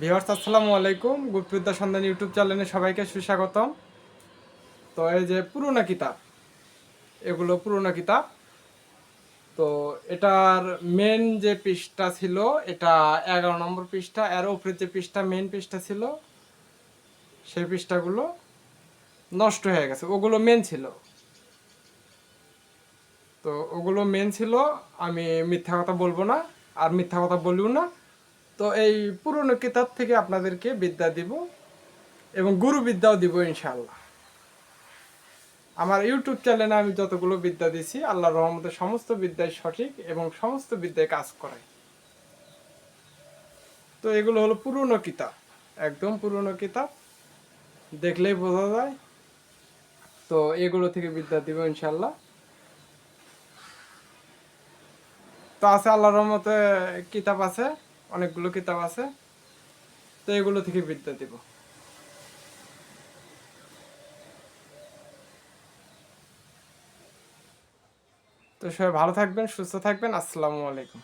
Viewers আসসালামু আলাইকুম। গুপ্তবিদ্যা সন্ধান ইউটিউব চ্যানেলে সবাইকে সুস্বাগতম। তো এই যে পুরোনো কিতাব, এগুলো পুরোনো কিতাব। তো এটার মেন যে পৃষ্ঠা ছিল, এটা এগারো নম্বর পৃষ্ঠা, এর উপরে যে পৃষ্ঠা মেন পৃষ্ঠা ছিল, সেই পৃষ্ঠাগুলো নষ্ট হয়ে গেছে। ওগুলো মেন ছিল। তো ওগুলো মেন ছিল, আমি মিথ্যা কথা বলব না, আর মিথ্যা কথা বলিও না। তো এই পুরনো কিতাব থেকে আপনাদেরকে বিদ্যা দিব এবং গুরু বিদ্যাও দিব ইনশাল্লাহ আমার ইউটিউব চ্যানেলে আমি যতগুলো বিদ্যা দিছি আল্লাহ রহমতে সমস্ত বিদ্যায় সঠিক এবং সমস্ত বিদ্যায় কাজ করায় তো এগুলো হলো পুরনো কিতাব, একদম পুরনো কিতাব। দেখলেই বোঝা যায়। তো এগুলো থেকে বিদ্যা দিব ইনশাল্লাহ তো আছে আল্লাহর রহমতে কিতাব আছে। অনেকগুলো কিতাব আছে। তো এগুলো থেকে বিদ্যা দিব। তো সবাই ভালো থাকবেন, সুস্থ থাকবেন। আসসালামু আলাইকুম।